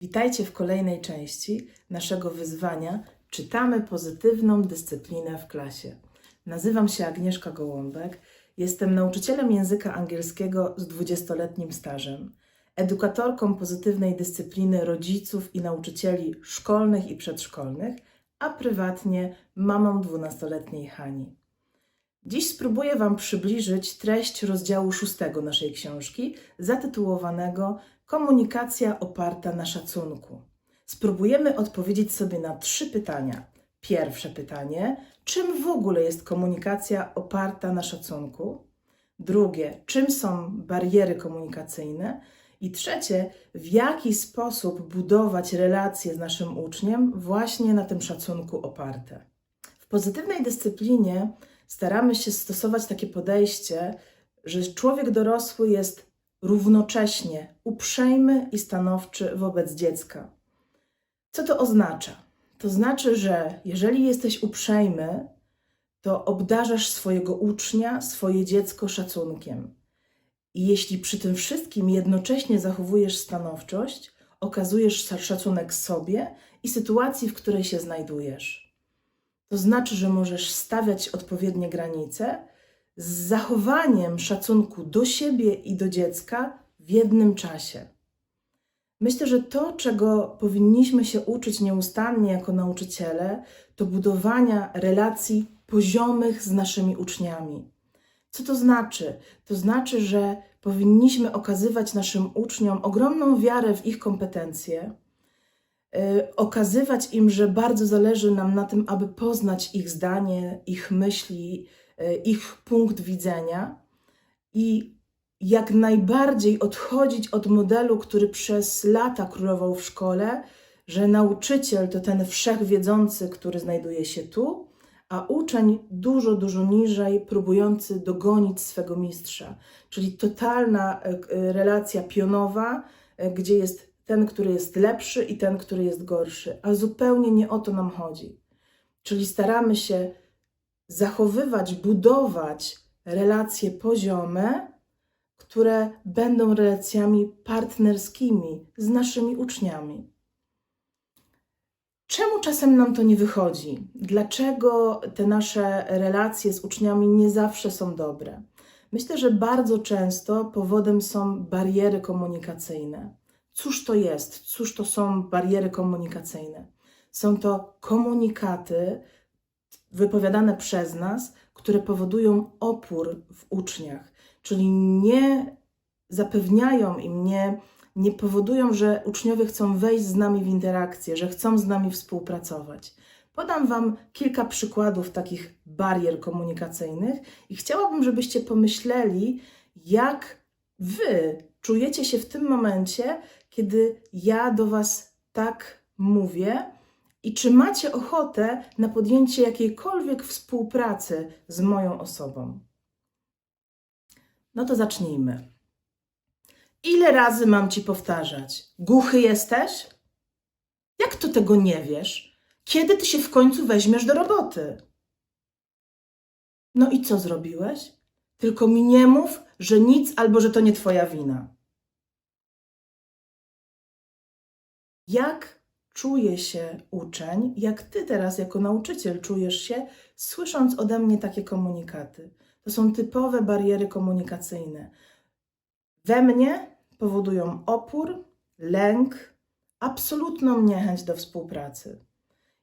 Witajcie w kolejnej części naszego wyzwania Czytamy pozytywną dyscyplinę w klasie. Nazywam się Agnieszka Gołąbek, jestem nauczycielem języka angielskiego z 20-letnim stażem, edukatorką pozytywnej dyscypliny rodziców i nauczycieli szkolnych i przedszkolnych, a prywatnie mamą 12-letniej Hani. Dziś spróbuję Wam przybliżyć treść rozdziału szóstego naszej książki, zatytułowanego Komunikacja oparta na szacunku. Spróbujemy odpowiedzieć sobie na trzy pytania. Pierwsze pytanie: czym w ogóle jest komunikacja oparta na szacunku? Drugie: czym są bariery komunikacyjne? I trzecie: w jaki sposób budować relacje z naszym uczniem właśnie na tym szacunku oparte? W pozytywnej dyscyplinie staramy się stosować takie podejście, że człowiek dorosły jest równocześnie uprzejmy i stanowczy wobec dziecka. Co to oznacza? To znaczy, że jeżeli jesteś uprzejmy, to obdarzasz swojego ucznia, swoje dziecko szacunkiem. I jeśli przy tym wszystkim jednocześnie zachowujesz stanowczość, okazujesz szacunek sobie i sytuacji, w której się znajdujesz. To znaczy, że możesz stawiać odpowiednie granice z zachowaniem szacunku do siebie i do dziecka w jednym czasie. Myślę, że to, czego powinniśmy się uczyć nieustannie jako nauczyciele, to budowania relacji poziomych z naszymi uczniami. Co to znaczy? To znaczy, że powinniśmy okazywać naszym uczniom ogromną wiarę w ich kompetencje, y, okazywać im, że bardzo zależy nam na tym, aby poznać ich zdanie, ich myśli, ich punkt widzenia i jak najbardziej odchodzić od modelu, który przez lata królował w szkole, że nauczyciel to ten wszechwiedzący, który znajduje się tu, a uczeń dużo, dużo niżej, próbujący dogonić swego mistrza. Czyli totalna e, e, relacja pionowa, e, gdzie jest ten, który jest lepszy i ten, który jest gorszy. A zupełnie nie o to nam chodzi. Czyli staramy się zachowywać, budować relacje poziome, które będą relacjami partnerskimi z naszymi uczniami. Czemu czasem nam to nie wychodzi? Dlaczego te nasze relacje z uczniami nie zawsze są dobre? Myślę, że bardzo często powodem są bariery komunikacyjne. Cóż to jest? Cóż to są bariery komunikacyjne? Są to komunikaty wypowiadane przez nas, które powodują opór w uczniach, czyli nie zapewniają im, nie, nie powodują, że uczniowie chcą wejść z nami w interakcję, że chcą z nami współpracować. Podam Wam kilka przykładów takich barier komunikacyjnych i chciałabym, żebyście pomyśleli, jak Wy czujecie się w tym momencie, kiedy ja do Was tak mówię, i czy macie ochotę na podjęcie jakiejkolwiek współpracy z moją osobą? No to zacznijmy. Ile razy mam ci powtarzać? Głuchy jesteś? Jak to tego nie wiesz? Kiedy ty się w końcu weźmiesz do roboty? No i co zrobiłeś? Tylko mi nie mów, że nic albo że to nie twoja wina. Jak czuje się uczeń, jak ty teraz jako nauczyciel czujesz się, słysząc ode mnie takie komunikaty? To są typowe bariery komunikacyjne. We mnie powodują opór, lęk, absolutną niechęć do współpracy.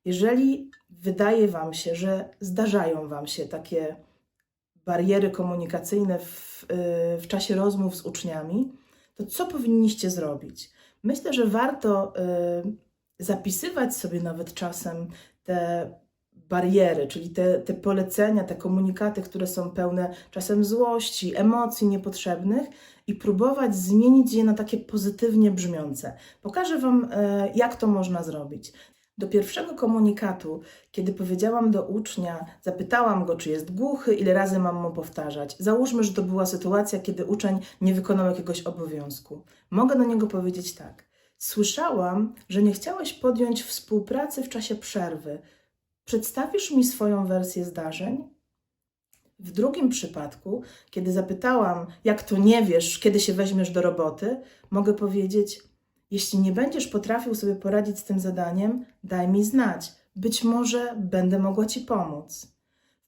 Jeżeli wydaje Wam się, że zdarzają Wam się takie bariery komunikacyjne w, y, w czasie rozmów z uczniami, to co powinniście zrobić? Myślę, że warto y, zapisywać sobie nawet czasem te bariery, czyli te, te polecenia, te komunikaty, które są pełne czasem złości, emocji niepotrzebnych i próbować zmienić je na takie pozytywnie brzmiące. Pokażę Wam, e, jak to można zrobić. Do pierwszego komunikatu, kiedy powiedziałam do ucznia, zapytałam go, czy jest głuchy, ile razy mam mu powtarzać. Załóżmy, że to była sytuacja, kiedy uczeń nie wykonał jakiegoś obowiązku. Mogę do niego powiedzieć tak. Słyszałam, że nie chciałeś podjąć współpracy w czasie przerwy. Przedstawisz mi swoją wersję zdarzeń? W drugim przypadku, kiedy zapytałam, jak to nie wiesz, kiedy się weźmiesz do roboty, mogę powiedzieć: Jeśli nie będziesz potrafił sobie poradzić z tym zadaniem, daj mi znać. Być może będę mogła Ci pomóc.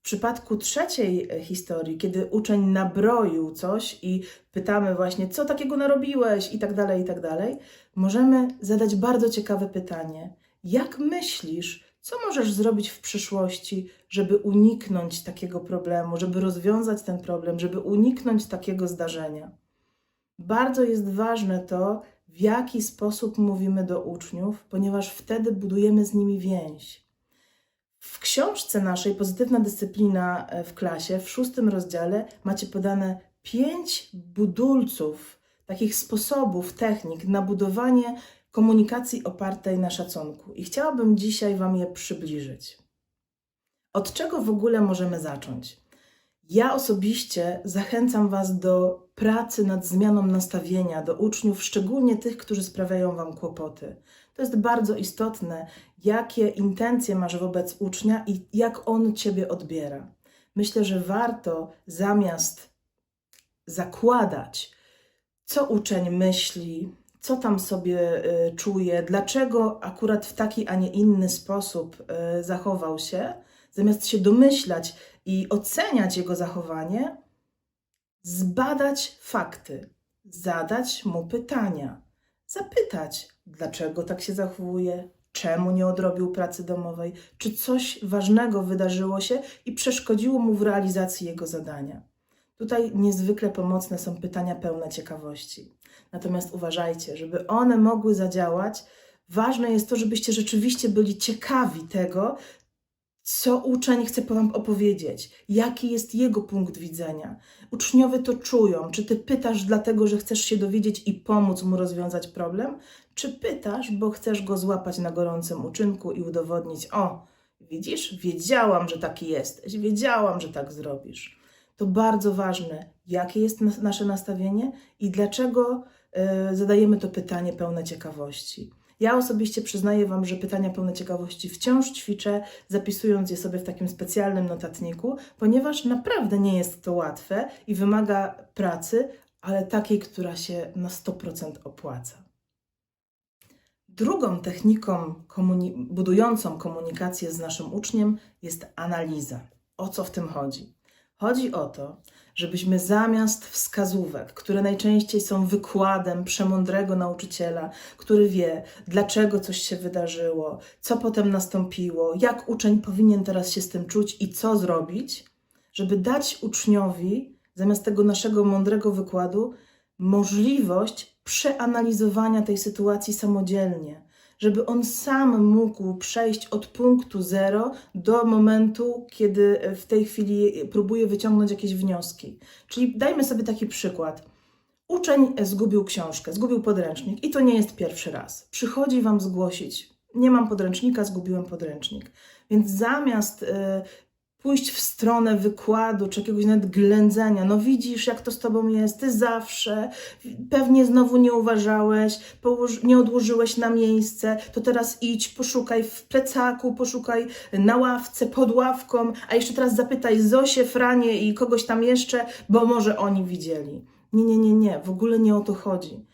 W przypadku trzeciej e, historii, kiedy uczeń nabroił coś i pytamy właśnie, co takiego narobiłeś i tak dalej, i tak dalej, możemy zadać bardzo ciekawe pytanie. Jak myślisz, co możesz zrobić w przyszłości, żeby uniknąć takiego problemu, żeby rozwiązać ten problem, żeby uniknąć takiego zdarzenia? Bardzo jest ważne to, w jaki sposób mówimy do uczniów, ponieważ wtedy budujemy z nimi więź. W książce naszej Pozytywna dyscyplina e, w klasie, w szóstym rozdziale, macie podane pięć budulców, takich sposobów, technik na budowanie komunikacji opartej na szacunku. I chciałabym dzisiaj Wam je przybliżyć. Od czego w ogóle możemy zacząć? Ja osobiście zachęcam Was do pracy nad zmianą nastawienia do uczniów, szczególnie tych, którzy sprawiają Wam kłopoty. To jest bardzo istotne, jakie intencje masz wobec ucznia i jak on Ciebie odbiera. Myślę, że warto zamiast zakładać, co uczeń myśli, co tam sobie y, czuje, dlaczego akurat w taki, a nie inny sposób y, zachował się, zamiast się domyślać i oceniać jego zachowanie, zbadać fakty, zadać mu pytania, zapytać, dlaczego tak się zachowuje, czemu nie odrobił pracy domowej, czy coś ważnego wydarzyło się i przeszkodziło mu w realizacji jego zadania. Tutaj niezwykle pomocne są pytania pełne ciekawości. Natomiast uważajcie, żeby one mogły zadziałać, ważne jest to, żebyście rzeczywiście byli ciekawi tego, co uczeń chce Wam opowiedzieć, jaki jest jego punkt widzenia. Uczniowie to czują. Czy ty pytasz dlatego, że chcesz się dowiedzieć i pomóc mu rozwiązać problem, czy pytasz, bo chcesz go złapać na gorącym uczynku i udowodnić: O, widzisz, wiedziałam, że taki jesteś, wiedziałam, że tak zrobisz. To bardzo ważne, jakie jest nas- nasze nastawienie i dlaczego e, zadajemy to pytanie pełne ciekawości. Ja osobiście przyznaję Wam, że pytania pełne ciekawości wciąż ćwiczę, zapisując je sobie w takim specjalnym notatniku, ponieważ naprawdę nie jest to łatwe i wymaga pracy, ale takiej, która się na 100% opłaca. Drugą techniką komuni- budującą komunikację z naszym uczniem jest analiza. O co w tym chodzi? Chodzi o to, żebyśmy zamiast wskazówek, które najczęściej są wykładem przemądrego nauczyciela, który wie, dlaczego coś się wydarzyło, co potem nastąpiło, jak uczeń powinien teraz się z tym czuć i co zrobić, żeby dać uczniowi, zamiast tego naszego mądrego wykładu, możliwość przeanalizowania tej sytuacji samodzielnie, żeby on sam mógł przejść od punktu zero do momentu, kiedy w tej chwili próbuje wyciągnąć jakieś wnioski. Czyli dajmy sobie taki przykład. Uczeń zgubił książkę, zgubił podręcznik i to nie jest pierwszy raz. Przychodzi wam zgłosić: Nie mam podręcznika, zgubiłem podręcznik. Więc zamiast y, pójść w stronę wykładu czy jakiegoś nawet ględzenia. No widzisz, jak to z tobą jest, ty zawsze, pewnie znowu nie uważałeś, nie odłożyłeś na miejsce, to teraz idź, poszukaj w plecaku, poszukaj na ławce, pod ławką, a jeszcze teraz zapytaj Zosię, Franie i kogoś tam jeszcze, bo może oni widzieli. Nie, nie, nie, nie, w ogóle nie o to chodzi.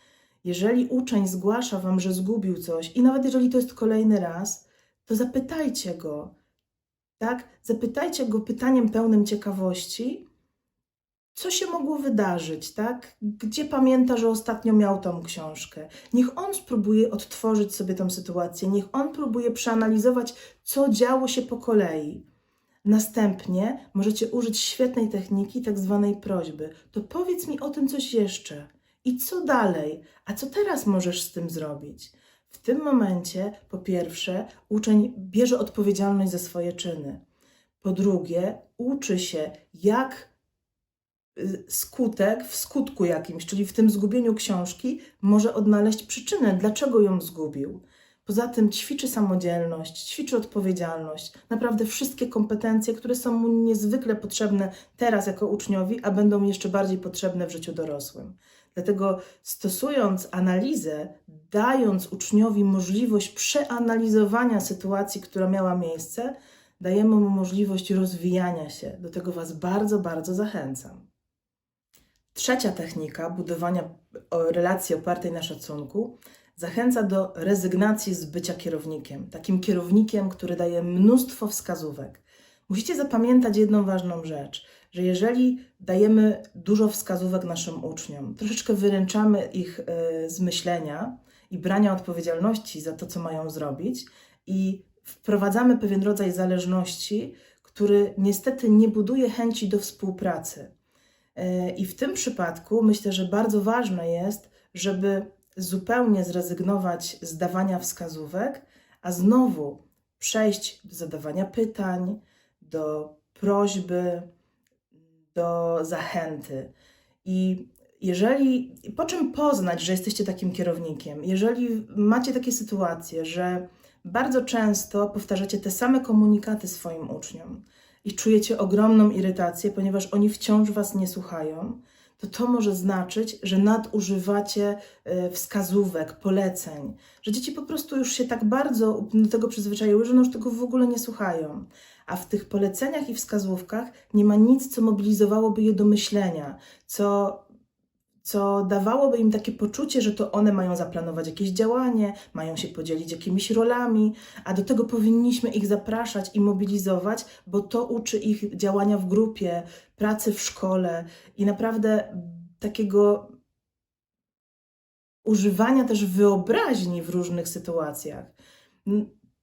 Jeżeli uczeń zgłasza wam, że zgubił coś i nawet jeżeli to jest kolejny raz, to zapytajcie go, tak? Zapytajcie go pytaniem pełnym ciekawości, co się mogło wydarzyć, tak? Gdzie pamięta, że ostatnio miał tą książkę? Niech on spróbuje odtworzyć sobie tą sytuację, niech on próbuje przeanalizować, co działo się po kolei. Następnie możecie użyć świetnej techniki, tak zwanej prośby. To powiedz mi o tym coś jeszcze. I co dalej? A co teraz możesz z tym zrobić? W tym momencie, po pierwsze, uczeń bierze odpowiedzialność za swoje czyny. Po drugie, uczy się, jak y, skutek w skutku jakimś, czyli w tym zgubieniu książki, może odnaleźć przyczynę, dlaczego ją zgubił. Poza tym ćwiczy samodzielność, ćwiczy odpowiedzialność, naprawdę wszystkie kompetencje, które są mu niezwykle potrzebne teraz jako uczniowi, a będą jeszcze bardziej potrzebne w życiu dorosłym. Dlatego stosując analizę, dając uczniowi możliwość przeanalizowania sytuacji, która miała miejsce, dajemy mu możliwość rozwijania się. Do tego Was bardzo, bardzo zachęcam. Trzecia technika budowania relacji opartej na szacunku zachęca do rezygnacji z bycia kierownikiem, takim kierownikiem, który daje mnóstwo wskazówek. Musicie zapamiętać jedną ważną rzecz, że jeżeli dajemy dużo wskazówek naszym uczniom, troszeczkę wyręczamy ich e, z myślenia i brania odpowiedzialności za to, co mają zrobić, i wprowadzamy pewien rodzaj zależności, który niestety nie buduje chęci do współpracy. E, I w tym przypadku myślę, że bardzo ważne jest, żeby zupełnie zrezygnować z dawania wskazówek, a znowu przejść do zadawania pytań, do prośby, do zachęty. I jeżeli, po czym poznać, że jesteście takim kierownikiem? Jeżeli macie takie sytuacje, że bardzo często powtarzacie te same komunikaty swoim uczniom i czujecie ogromną irytację, ponieważ oni wciąż was nie słuchają, to to może znaczyć, że nadużywacie e, wskazówek, poleceń, że dzieci po prostu już się tak bardzo do tego przyzwyczaiły, że już tego w ogóle nie słuchają. A w tych poleceniach i wskazówkach nie ma nic, co mobilizowałoby je do myślenia, co co dawałoby im takie poczucie, że to one mają zaplanować jakieś działanie, mają się podzielić jakimiś rolami, a do tego powinniśmy ich zapraszać i mobilizować, bo to uczy ich działania w grupie, pracy w szkole i naprawdę takiego używania też wyobraźni w różnych sytuacjach.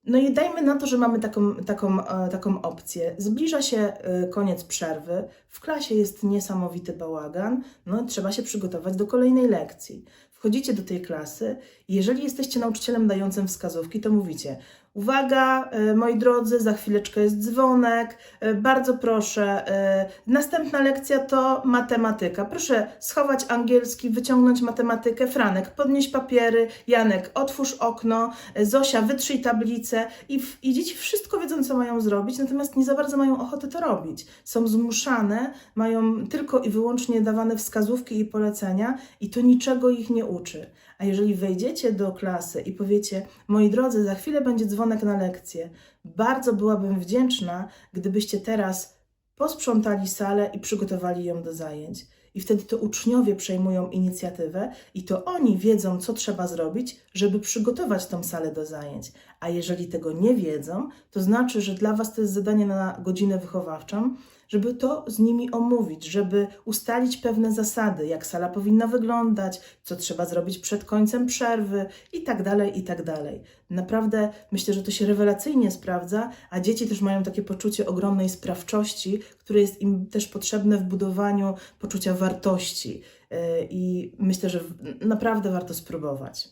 No i dajmy na to, że mamy taką, taką, e, taką opcję. Zbliża się e, koniec przerwy, w klasie jest niesamowity bałagan, no trzeba się przygotować do kolejnej lekcji. Wchodzicie do tej klasy i jeżeli jesteście nauczycielem dającym wskazówki, to mówicie: Uwaga, e, moi drodzy, za chwileczkę jest dzwonek. E, Bardzo proszę. e, Następna lekcja to matematyka. Proszę schować angielski, wyciągnąć matematykę. Franek, podnieś papiery. Janek, otwórz okno. Zosia, wytrzyj tablicę. I, I dzieci wszystko wiedzą, co mają zrobić, natomiast nie za bardzo mają ochotę to robić. Są zmuszane, mają tylko i wyłącznie dawane wskazówki i polecenia, i to niczego ich nie uczy. A jeżeli wejdziecie do klasy i powiecie, moi drodzy, za chwilę będzie dzwonek na lekcję, bardzo byłabym wdzięczna, gdybyście teraz posprzątali salę i przygotowali ją do zajęć. I wtedy to uczniowie przejmują inicjatywę i to oni wiedzą, co trzeba zrobić, żeby przygotować tą salę do zajęć. A jeżeli tego nie wiedzą, to znaczy, że dla Was to jest zadanie na godzinę wychowawczą, żeby to z nimi omówić, żeby ustalić pewne zasady, jak sala powinna wyglądać, co trzeba zrobić przed końcem przerwy i tak dalej, i tak dalej. Naprawdę myślę, że to się rewelacyjnie sprawdza, a dzieci też mają takie poczucie ogromnej sprawczości, które jest im też potrzebne w budowaniu poczucia wartości. Yy, I myślę, że naprawdę warto spróbować.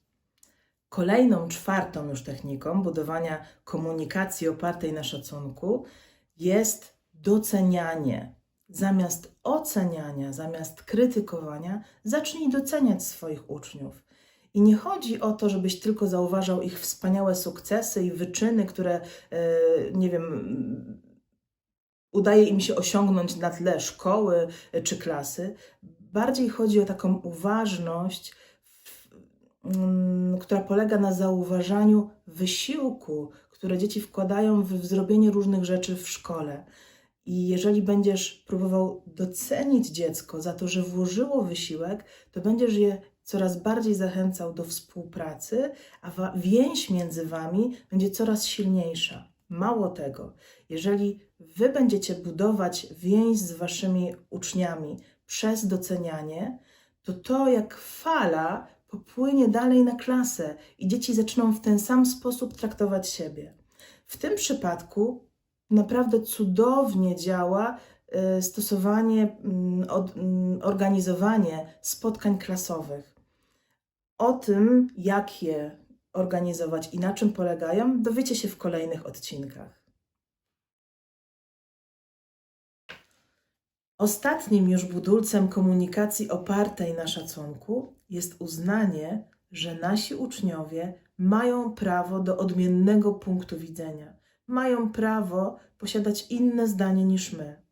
Kolejną, czwartą już techniką budowania komunikacji opartej na szacunku jest docenianie. Zamiast oceniania, zamiast krytykowania, zacznij doceniać swoich uczniów. I nie chodzi o to, żebyś tylko zauważał ich wspaniałe sukcesy i wyczyny, które, e, nie wiem, udaje im się osiągnąć na tle szkoły e, czy klasy. Bardziej chodzi o taką uważność, mm, która polega na zauważaniu wysiłku, które dzieci wkładają w zrobienie różnych rzeczy w szkole. I jeżeli będziesz próbował docenić dziecko za to, że włożyło wysiłek, to będziesz je coraz bardziej zachęcał do współpracy, a więź między wami będzie coraz silniejsza. Mało tego, jeżeli wy będziecie budować więź z waszymi uczniami przez docenianie, to to jak fala popłynie dalej na klasę i dzieci zaczną w ten sam sposób traktować siebie. W tym przypadku naprawdę cudownie działa e, stosowanie, mm, mm, organizowanie spotkań klasowych. O tym, jak je organizować i na czym polegają, dowiecie się w kolejnych odcinkach. Ostatnim już budulcem komunikacji opartej na szacunku jest uznanie, że nasi uczniowie mają prawo do odmiennego punktu widzenia, mają prawo posiadać inne zdanie niż my.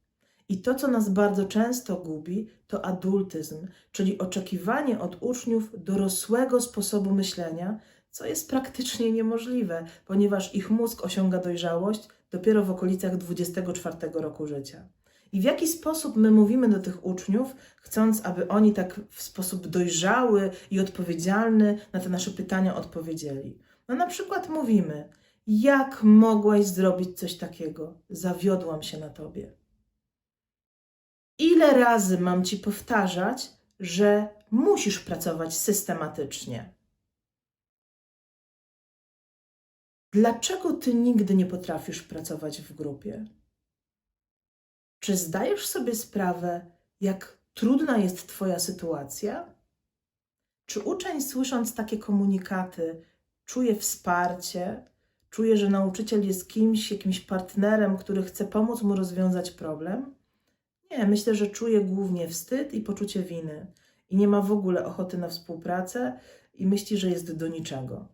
I to, co nas bardzo często gubi, to adultyzm, czyli oczekiwanie od uczniów dorosłego sposobu myślenia, co jest praktycznie niemożliwe, ponieważ ich mózg osiąga dojrzałość dopiero w okolicach 24 roku życia. i w jaki sposób my mówimy do tych uczniów, chcąc, aby oni tak w sposób dojrzały i odpowiedzialny na te nasze pytania odpowiedzieli. No na przykład mówimy, jak mogłaś zrobić coś takiego? Zawiodłam się na tobie. Ile razy mam ci powtarzać, że musisz pracować systematycznie? Dlaczego ty nigdy nie potrafisz pracować w grupie? Czy zdajesz sobie sprawę, jak trudna jest Twoja sytuacja? Czy uczeń, słysząc takie komunikaty, czuje wsparcie, czuje, że nauczyciel jest kimś, jakimś partnerem, który chce pomóc mu rozwiązać problem? Nie, myślę, że czuje głównie wstyd i poczucie winy i nie ma w ogóle ochoty na współpracę i myśli, że jest do niczego.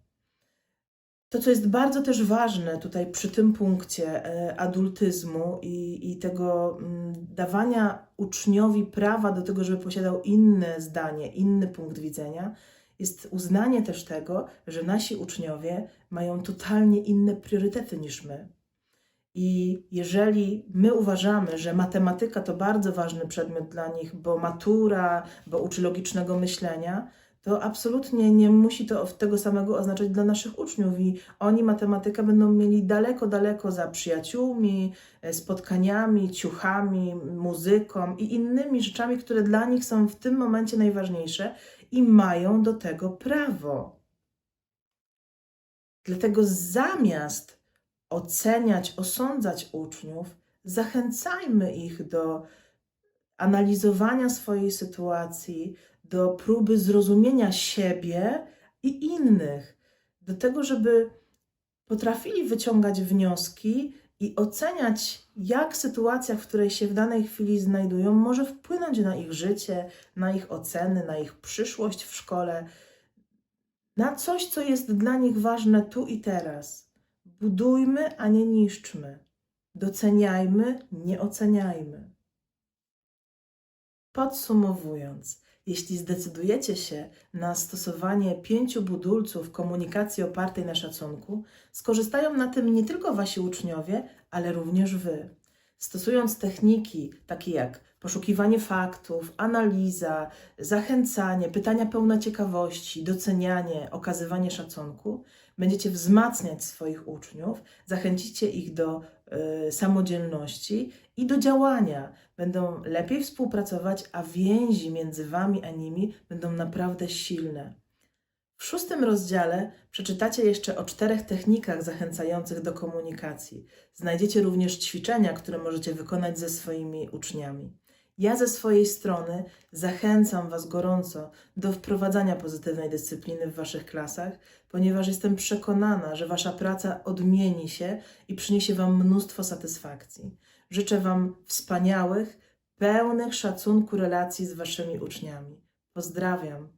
To, co jest bardzo też ważne tutaj przy tym punkcie e, adultyzmu i, i tego mm, dawania uczniowi prawa do tego, żeby posiadał inne zdanie, inny punkt widzenia, jest uznanie też tego, że nasi uczniowie mają totalnie inne priorytety niż my. I jeżeli my uważamy, że matematyka to bardzo ważny przedmiot dla nich, bo matura, bo uczy logicznego myślenia, to absolutnie nie musi to tego samego oznaczać dla naszych uczniów i oni matematykę będą mieli daleko, daleko za przyjaciółmi, e, spotkaniami, ciuchami, muzyką i innymi rzeczami, które dla nich są w tym momencie najważniejsze i mają do tego prawo. Dlatego zamiast oceniać, osądzać uczniów, zachęcajmy ich do analizowania swojej sytuacji, do próby zrozumienia siebie i innych, do tego, żeby potrafili wyciągać wnioski i oceniać, jak sytuacja, w której się w danej chwili znajdują, może wpłynąć na ich życie, na ich oceny, na ich przyszłość w szkole, na coś, co jest dla nich ważne tu i teraz. Budujmy, a nie niszczmy. Doceniajmy, nie oceniajmy. Podsumowując, jeśli zdecydujecie się na stosowanie pięciu budulców komunikacji opartej na szacunku, skorzystają na tym nie tylko wasi uczniowie, ale również wy. Stosując techniki takie jak poszukiwanie faktów, analiza, zachęcanie, pytania pełne ciekawości, docenianie, okazywanie szacunku, będziecie wzmacniać swoich uczniów, zachęcicie ich do y, samodzielności i do działania. Będą lepiej współpracować, a więzi między wami a nimi będą naprawdę silne. W szóstym rozdziale przeczytacie jeszcze o czterech technikach zachęcających do komunikacji. Znajdziecie również ćwiczenia, które możecie wykonać ze swoimi uczniami. Ja ze swojej strony zachęcam Was gorąco do wprowadzania pozytywnej dyscypliny w Waszych klasach, ponieważ jestem przekonana, że Wasza praca odmieni się i przyniesie Wam mnóstwo satysfakcji. Życzę Wam wspaniałych, pełnych szacunku relacji z Waszymi uczniami. Pozdrawiam.